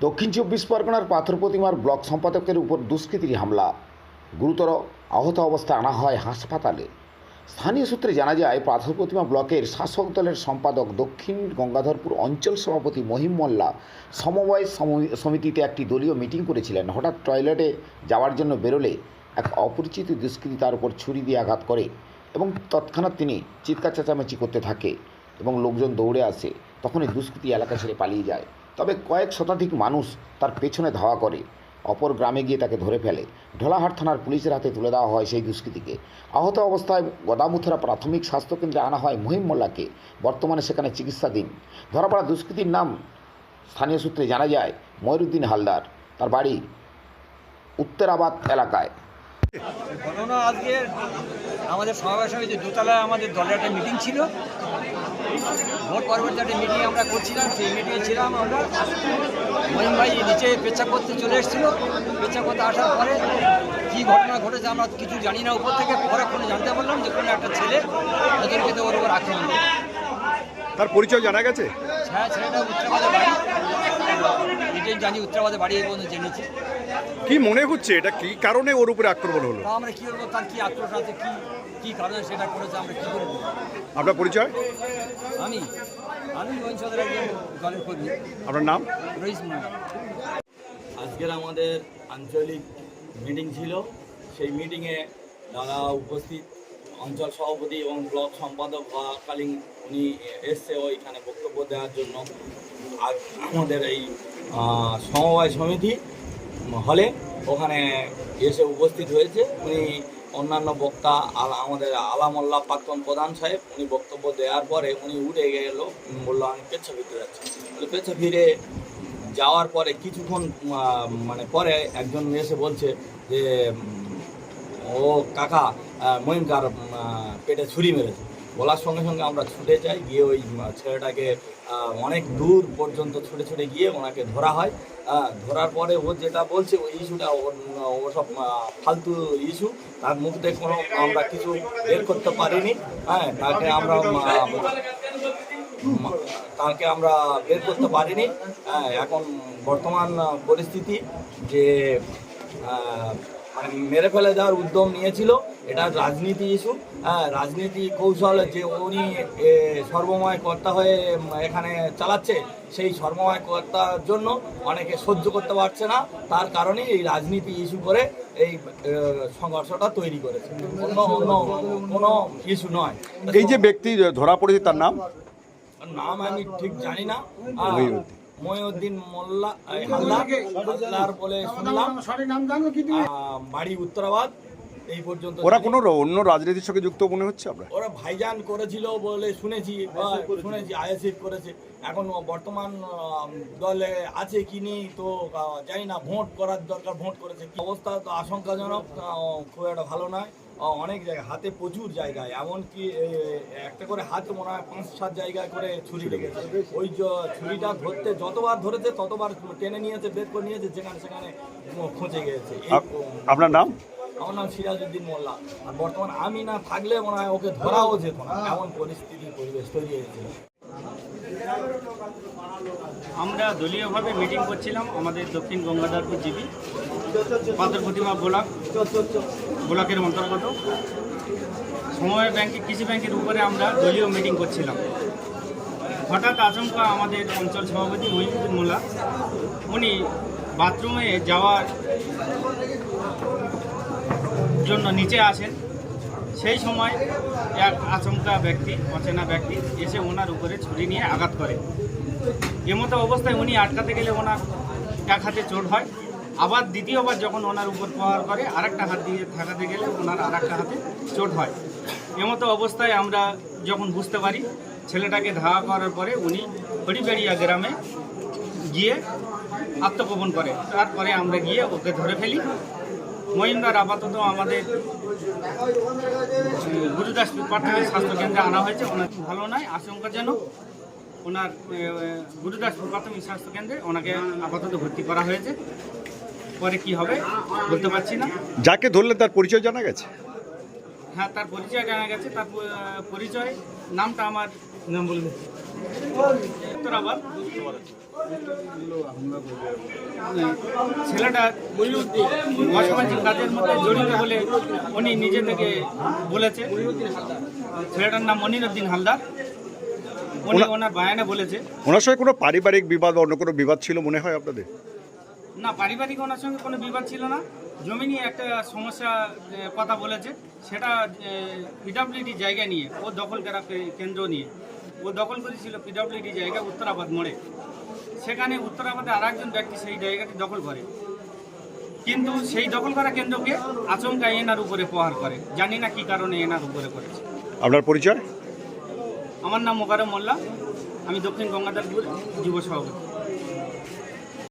দক্ষিণ চব্বিশ পরগনার পাথর প্রতিমার ব্লক সম্পাদকের উপর দুষ্কৃতীর হামলা। গুরুতর আহত অবস্থায় আনা হয় হাসপাতালে। স্থানীয় সূত্রে জানা যায়, পাথর প্রতিমা ব্লকের শাসক দলের সম্পাদক দক্ষিণ গঙ্গাধরপুর অঞ্চল সভাপতি মহিম মোল্লা সমবায় সম- সমিতিতে একটি দলীয় মিটিং করেছিলেন। হঠাৎ টয়লেটে যাওয়ার জন্য বেরোলে এক অপরিচিত দুষ্কৃতী তার উপর ছুরি দিয়ে আঘাত করে এবং তৎক্ষণাৎ তিনি চিৎকার চেঁচামেচি করতে থাকে এবং লোকজন দৌড়ে আসে। তখনই দুষ্কৃতী এলাকা ছেড়ে পালিয়ে যায়। তবে কয়েক শতাধিক মানুষ তার পেছনে ধাওয়া করে। অপর গ্রামে গিয়ে তাকে ধরে ফেলে। ঢোলাহাট থানার পুলিশের হাতে তুলে দেওয়া হয় সেই দুষ্কৃতীকে। আহত অবস্থায় গদামুথরা প্রাথমিক স্বাস্থ্যকেন্দ্রে আনা হয় মহিম মোল্লাকে। বর্তমানে সেখানে চিকিৎসাধীন। ধরাপড়া দুষ্কৃতীর নাম স্থানীয় সূত্রে জানা যায়, ময়ূরুদ্দিন হালদার। তার বাড়ি উত্তরাবাদ এলাকায়। ঘটনা আজকে আমাদের সমাবেশ সমিতি দোতলায় আমাদের দলের একটা মিটিং ছিল। ভোট পরবর্তী একটা মিটিং আমরা করছিলাম সেই মিটিংয়ে ছিলাম আমরা। মহিম ভাই নিচে পেচ্ছাপ করতে চলে এসেছিল। পেচ্ছাপ করতে আসার পরে কী ঘটনা ঘটেছে আমরা কিছু জানি না উপর থেকে। পরে পরক্ষণে জানতে পারলাম যে কোনো একটা ছেলে নতুন পেতে ওর উপর আক্রমণ তার পরিচয় জানা গেছে? হ্যাঁ ছেলেটা উত্তরাবাদে বাড়ি। এটাই জানি উত্তরাবাদে বাড়ি পর্যন্ত জেনেছি। কি মনে হচ্ছে? এটা কি কারণে ওর উপরে আক্রমণ হলো? তা আমরা কী করব তার কী আক্রোশ আছে? কী কী কারণে সেটা করেছে? আমরা কী করব আপনার পরিচয়? আমি? আমি অঞ্চলের একজন দলের কর্মী। আপনার নাম? রইস মুন্ডা আজকের আমাদের আঞ্চলিক মিটিং ছিল। সেই মিটিংয়ে যারা উপস্থিত অঞ্চল সভাপতি এবং ব্লক সম্পাদক হওয়াকালীন উনি এসছে ওইখানে বক্তব্য দেওয়ার জন্য। আর আমাদের এই সমবায় সমিতি হলে ওখানে এসে উপস্থিত হয়েছে। উনি অন্যান্য বক্তা আমাদের আলামোল্লা প্রাক্তন প্রধান সাহেব, উনি বক্তব্য দেওয়ার পরে উনি উঠে গেল বলল, আমি পেচ্ছা ফিরতে যাচ্ছি। পেচ্ছা ফিরে যাওয়ার পরে কিছুক্ষণ মানে পরে একজন এসে বলছে যে, ও কাকা মহিমকার পেটে ছুরি মেরেছে। বলার সঙ্গে সঙ্গে আমরা ছুটে যাই। গিয়ে ওই ছেলেটাকে অনেক দূর পর্যন্ত ছুটে ছুটে গিয়ে ওনাকে ধরা হয়। ধরার পরে ও যেটা বলছে, ওই ইস্যুটা ওর সব ফালতু ইস্যু তার মুখ থেকে কোনো আমরা কিছু বের করতে পারিনি। হ্যাঁ তাকে আমরা তাকে আমরা বের করতে পারিনি। এখন বর্তমান পরিস্থিতি যে মানে মেরে ফেলে দেওয়ার উদ্যম নিয়েছিল। এটা রাজনীতি ইস্যু হ্যাঁ রাজনীতি কৌশল যে উনি সর্বময় কর্তা হয়ে এখানে চালাচ্ছে সেই সর্বময় কর্তার জন্য অনেকে সহ্য করতে পারছে না। তার কারণে এই রাজনীতি ইস্যু করে এই সংঘর্ষটা তৈরি করেছে। অন্য অন্য কোনো ইস্যু নয়। এই যে ব্যক্তি ধরা পড়েছে তার নাম? নাম আমি ঠিক জানি না। মহিউদ্দিন মোল্লা হালদার বলে শুনলাম। বাড়ি উত্তরাবাদ এই পর্যন্ত ওরা। কোনো অন্য রাজনীতির সঙ্গে যুক্ত মনে হচ্ছে আমরা? ওরা ভাইজান করেছিল বলে শুনেছি বা শুনেছি আইএসএফ করেছে। এখন বর্তমান দলে আছে কি নেই তো জানি না ভোট করার দরকার ভোট করেছে। কি অবস্থা তো আশঙ্কাজনক খুব একটা ভালো নয়। অনেক জায়গায় হাতে প্রচুর জায়গায়। এমনকি একটা করে হাতে মনে হয় পাঁচ সাত জায়গায় করে ছুরি লেগেছে। ওই ছুরিটা ধরতে যতবার ধরেছে ততবার টেনে নিয়েছে বের করে নিয়েছে যেখানে সেখানে খুঁজে গিয়েছে আপনার নাম? আমার নাম সিরাজউদ্দিন মোল্লা। আর বর্তমান আমি না থাকলে মনে হয় ওকে ধরাও যেত না। এমন পরিস্থিতি পরিবেশ তৈরি হয়েছিল। আমরা দলীয়ভাবে মিটিং করছিলাম আমাদের দক্ষিণ গঙ্গাধরপুর জিবি পাথর প্রতিমা ব্লক। ব্লকের অন্তর্গত। সময় ব্যাংকে, কৃষি ব্যাংকের উপরে আমরা দলীয় মিটিং করছিলাম। হঠাৎ আচমকা আমাদের অঞ্চল সভাপতি মহিউদ্দিন মোল্লা, উনি বাথরুমে যাওয়ার জন্য নিচে আসেন। সেই সময় এক আচমকা ব্যক্তি, অচেনা ব্যক্তি এসে ওনার উপরে ছুরি নিয়ে আঘাত করে। এমতো অবস্থায় উনি আটকাতে গেলে ওনার এক হাতে চোট হয়। আবার দ্বিতীয়বার যখন ওনার উপর প্রহার করে, আরেকটা হাত দিয়ে থাকাতে গেলে ওনার আরেকটা হাতে চোট হয়। এমতো অবস্থায় আমরা যখন বুঝতে পারি, ছেলেটাকে ধাওয়া করার পরে উনি হরিবেড়িয়া গ্রামে গিয়ে আত্মগোপন করে। তারপরে আমরা গিয়ে ওকে ধরে ফেলি। মহিন্দার আপাতত আমাদের গুরুদাস প্রাথমিক স্বাস্থ্য কেন্দ্রে আনা হয়েছে। ওনার ভালো নয়, আশঙ্কাজনক। ওনার গুরুদাসপুর প্রাথমিক স্বাস্থ্য কেন্দ্রে ওনাকে আপাতত ভর্তি করা হয়েছে। পরে কি হবে বলতে পারছি না। যাকে ধরলেন তার পরিচয় জানা গেছে? হ্যাঁ তার পরিচয় জানা গেছে তার পরিচয় নামটা আমার নাম বলবে ছেলেটা অসামাজিক কাজের মধ্যে জড়িত বলে উনি নিজে থেকে বলেছে। ছেলেটার নাম মনিরুদ্দিন হালদার। উনি ওনার বায়ানে বলেছে। ওনার সঙ্গে কোনো পারিবারিক বিবাদ অন্য কোনো বিবাদ ছিল মনে হয় আপনাদের? না পারিবারিক ওনার সঙ্গে কোনো বিবাদ ছিল না। জমি নিয়ে একটা সমস্যা কথা বলেছে। সেটা পিডাব্লিউডি জায়গা নিয়ে ও দখল করা কেন্দ্র নিয়ে। ও দখল করেছিল পিডাব্লিউডি জায়গা উত্তরাবাদ মোড়ে। সেখানে উত্তরাবাদে আর একজন ব্যক্তি সেই জায়গাটি দখল করে। কিন্তু সেই দখল করা কেন্দ্রকে আচমকা এনার উপরে প্রহার করে। জানি না কি কারণে এনার উপরে করেছে। আপনার পরিচয়? আমার নাম মোকারম মোল্লা। আমি দক্ষিণ গঙ্গাধরপুর যুব সভাপতি।